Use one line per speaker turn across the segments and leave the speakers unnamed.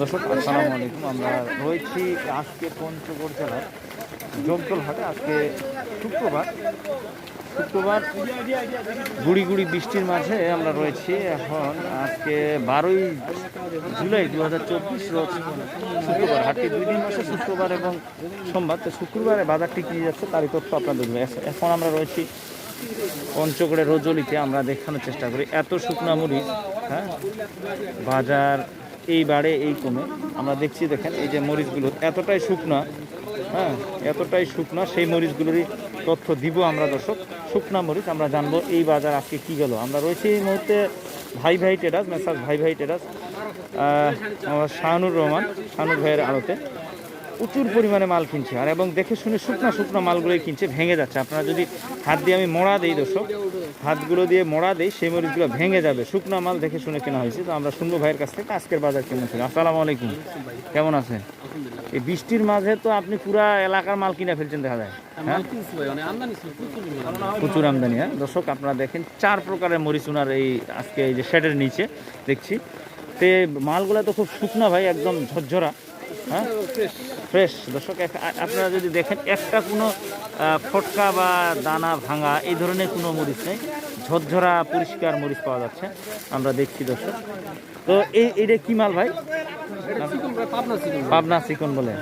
দর্শক, আসসালামু আলাইকুম। আমরা রয়েছি আজকে পঞ্চগড় জেলার জগদল হাটে। আজকে শুক্রবার। শুক্রবার গুড়ি গুড়ি বৃষ্টির মাঝে আমরা রয়েছি। এখন আজকে বারোই জুলাই দু হাজার চব্বিশ রোজ শুক্রবার। হাটটি দুই দিন বসে, শুক্রবার এবং সোমবার। তো শুক্রবারে বাজারটি কী যাচ্ছে, তারই তথ্য আপনাদের এখন আমরা রয়েছি পঞ্চগড়ের রজলিতে। আমরা দেখানোর চেষ্টা করি। এত শুকনা মরিচ হ্যাঁ? বাজার এই বাড়ে এই কমে। আমরা দেখছি দেখেন, এই যে মরিচগুলো এতটাই শুকনা হ্যাঁ এতটাই শুকনা, সেই মরিচগুলোরই তথ্য দিব আমরা দর্শক। শুকনা মরিচ, আমরা জানব এই বাজার আজকে কি গেল। আমরা রয়েছি এই মুহূর্তে ভাই ভাই টেরাস মেসাজ ভাই ভাই টেরাস শাহানুর রহমান, শাহানুর ভাইয়ের আড়তে। প্রচুর পরিমাণে মাল কিনছে। আর এবং দেখে শুনে শুকনো শুকনো মালগুলোই কিনছে ভেঙে যাচ্ছে। আপনারা যদি হাত দিয়ে আমি মোড়া দিই দর্শক হাতগুলো দিয়ে মোড়া দিই সেই মরিচগুলো ভেঙে যাবে। শুকনো মাল দেখে শুনে কেনা হয়েছে। তো আমরা শুনব ভাইয়ের কাছ থেকে আজকের বাজার কেমন ছিল। আসসালামু আলাইকুম। কেমন আছেন? এই বৃষ্টির মাঝে তো আপনি পুরা এলাকার মাল কিনে ফেলছেন দেখা যায়। হ্যাঁ প্রচুর আমদানি হ্যাঁ। দর্শক আপনারা দেখেন চার প্রকারের মরিচ উনার এই আজকে এই যে শেডের নিচে দেখছি। তে মালগুলো তো খুব শুকনা ভাই একদম ঝরঝরা। হ্যাঁ? ফ্রেশ দর্শক আপনারা যদি দেখেন একটা কোনো ফটকা বা দানা ভাঙা এই ধরনের কোনো মরিচ নেই। ঝরঝরা পরিষ্কার মরিচ পাওয়া যাচ্ছে। আমরা দেখছি দর্শক। তো এই এটা কি মাল ভাই? পাবনা চিকন বলে।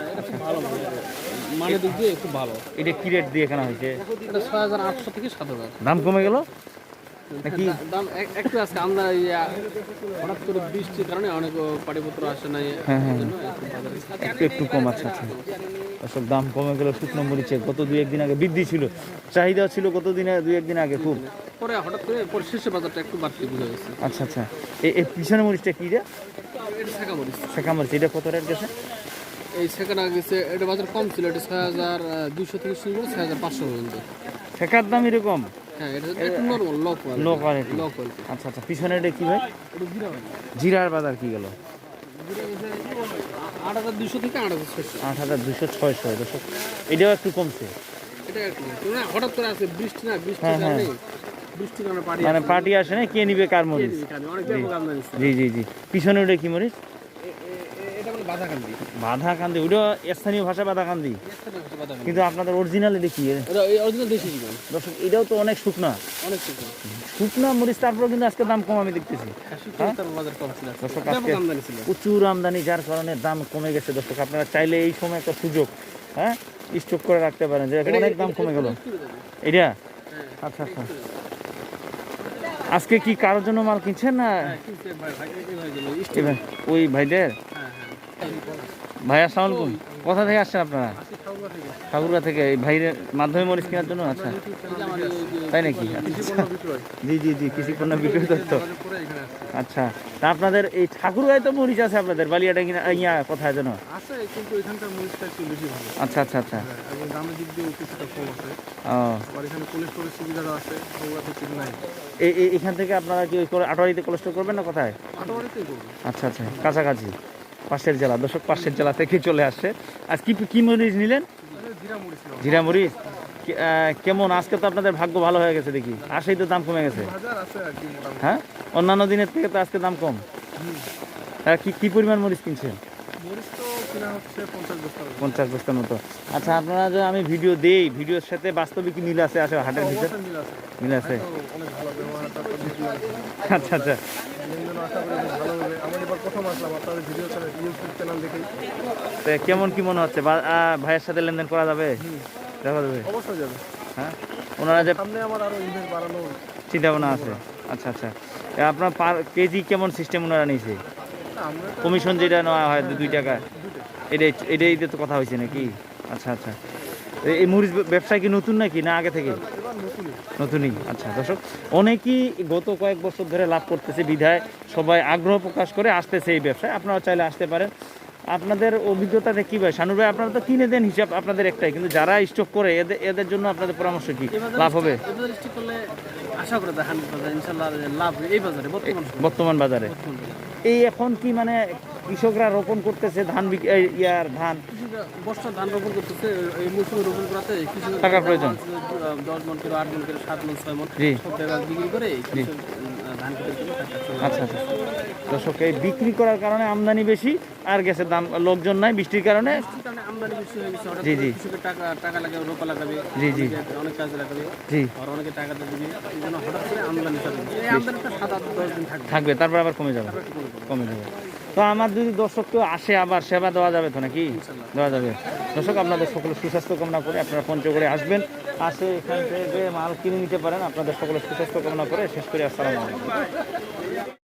মানে দিক দিয়ে খুব ভালো।
এটা কি রেট দিয়ে কেনা হয়েছে? দাম কমে গেল? নাকি
দাম এক- একটু আজকে আমরা হঠাৎ করে বৃষ্টির কারণে অনেক আসে নাই।
হ্যাঁ, হ্যাঁ।
একটু
একটু কম আছে আচ্ছা। আসল দাম কমে গেল শুকনো মরিচে গত দুই একদিন আগে বৃদ্ধি ছিল। চাহিদা ছিল কত দিনে দুই একদিন আগে খুব।
পরে হঠাৎ করে পরে শেষে বাজারটা একটু বাড়তি বোঝা গেছে।
আচ্ছা আচ্ছা। এই পিছনে মরিচটা কি রে?
শেখা মরিচ।
শেখা মরিচ এটা কত রেট গেছে?
এই শেখাটা গেছে এটা বাজার কম ছিল এটা ছয় হাজার দুইশো থেকে শুরু করে ছয় হাজার পাঁচশো পর্যন্ত।
শেখার দাম এরকম।
হ্যাঁ লো কোয়ালিটি
আচ্ছা আচ্ছা পিছনে এটা কি ভাই? জিরার বাজার কি গেল?
আট হাজার দুইশো থেকে আট হাজার ছয়শো।
আট হাজার দুশো ছয়শো এটাও একটু কমছে।
এটা একটু না হঠাৎ করে আছে বৃষ্টি না বৃষ্টির
হ্যাঁ, হ্যাঁ। মানে পার্টি আসে না কে নিবে কার মরিচ। জি জি জি। পিছনে ওটা কি মরিচ?
বাধাকান্দি।
ওটা স্থানীয়
বাধাকান্দি।
কিন্তু আপনাদের অরিজিনাল এটা কি
অরিজিনাল দেশি
দর্শক এটাও তো অনেক শুকনা।
অনেক কিছু
শুকনা মরিচ তারপর কিন্তু আজকে দাম কম আমি দেখতেছি।
কম ছিল।
দর্শক আজকে প্রচুর আমদানি যার কারণে দাম কমে গেছে। দর্শক আপনারা চাইলে এই সময় একটা সুযোগ হ্যাঁ? স্টক করে রাখতে পারেন। যে অনেক দাম কমে গেল। এটা? আচ্ছা আচ্ছা আজকে কি কারোর জন্য মাল কিনছেন না? ওই ভাইদের?
হ্যাঁ হ্যাঁ।
ভাই আসসালামু আলাইকুম। কোথা থেকে আসছেন আপনারা? ঠাকুরগা থেকে। এই ভাইয়ের মাধ্যমে মরিচ কেনার জন্য? আচ্ছা। তাই নাকি? আচ্ছা। জি জি জি কৃষি পণ্য বিক্রয়
আসছে
আচ্ছা। তা আপনাদের এই ঠাকুরগাঁয় তো মরিচ আছে আপনাদের বালিয়াটা কিনা ইয়া কোথায় যেন? আচ্ছা আচ্ছা আচ্ছা।
হ্যাঁ, এখানে
থেকে আপনারা কি আটোয়ারিতে কোলেস্টোর করবেন না কোথায়? আচ্ছা আচ্ছা। কাছাকাছি। পাশের জেলা দর্শক পাশের জেলা থেকে চলে আসছে। আজ কি কি মরিচ নিলেন?
জিরা মরিচ।
কেমন? আজকে তো আপনাদের ভাগ্য ভালো হয়ে গেছে দেখি। আসেই তো দাম কমে গেছে। হ্যাঁ? অন্যান্য দিনের থেকে তো আজকে দাম কম। হ্যাঁ কি কি পরিমাণ মরিচ কিনছেন?
পঞ্চাশ বস্তা
বস্তার মতো। আচ্ছা আপনারা যে আমি ভিডিও দেই ভিডিওর সাথে বাস্তবে কি মিল আছে? আসলে হাটের ভিতরে?
মিল আছে।
আচ্ছা আচ্ছা।
লেনদেন আশা করি বেশ ভালো হবে আমি এবার প্রথম আসলাম আপনাদের ভিডিও চ্যানেল ইউটিউব চ্যানেল দেখে।
কেমন কি মনে হচ্ছে? ভাইয়ের সাথে লেনদেন করা যাবে? দেখা যাবে?
অবশ্যই যাবে।
হ্যাঁ? ওনারা যে
সামনে আমার আরও ইনভেস্ট বাড়ানোর
চিন্তা ভাবনা আছে। আচ্ছা আচ্ছা। আপনার পার কেজি কেমন সিস্টেম ওনারা নিয়েছে? কমিশন যেটা নেওয়া হয় দুই টাকা। এটাই এটাই তো কথা হয়েছে নাকি? আচ্ছা আচ্ছা। এই ব্য- ব্যবসা কি নতুন নাকি না আগে থেকে?
নতুনই।
আচ্ছা দর্শক অনেকেই গত কয়েক বছর ধরে লাভ করতেছে বিধায় সবাই আগ্রহ প্রকাশ করে আসতেছে এই ব্যবসায়। আপনারা চাইলে আসতে পারেন। আপনাদের অভিজ্ঞতাতে কি ভাই? শানুর ভাই আপনারা তো কিনে দেন হিসাব আপনাদের একটাই কিন্তু যারা স্টক করে এদের এদের জন্য আপনাদের পরামর্শ কি? লাভ হবে?
আশা করে ইনশাল্লাহ লাভ এই বাজারে। বর্তমান
বাজারে। এই এখন কি মানে কৃষকরা রোপণ করতেছে ধান ইয়ার ধান।
কৃষকরা বর্ষা ধান রোপণ করতেছে এই মৌসুমে রোপণ করাতে
টাকার প্রয়োজন।
দশ মন করে আট মন করে সাত মন ছয় মন সব টাকা বিক্রি করে
আচ্ছা আচ্ছা। দর্শক এই বিক্রি করার কারণে আমদানি বেশি আর গ্যাসের দাম লোকজন নাই বৃষ্টির কারণে। জি, জি।
টাকা টাকা লাগে রোপা লাগাবে
জি, জি।
অনেক কাজে লাগাবে
জি।
আর অনেকে টাকাটা দিবে এই জন্য হঠাৎ করে আমদানি চালু আমদানিটা সাত আট দশ দিন থাকবে।
থাকবে তারপর আবার কমে যাবে। কমে যাবে। তো আমার যদি দর্শক কেউ আসে আবার সেবা দেওয়া যাবে তো নাকি? দেওয়া যাবে। দর্শক আপনাদের সকলের সুস্বাস্থ্য কামনা করে আপনারা পঞ্চগড়ে আসবেন। আসে এখান থেকে মাল কিনে নিতে পারেন। আপনাদের সকলের সুস্বাস্থ্য কামনা করে শেষ করে। আসসালাম আলাইকুম।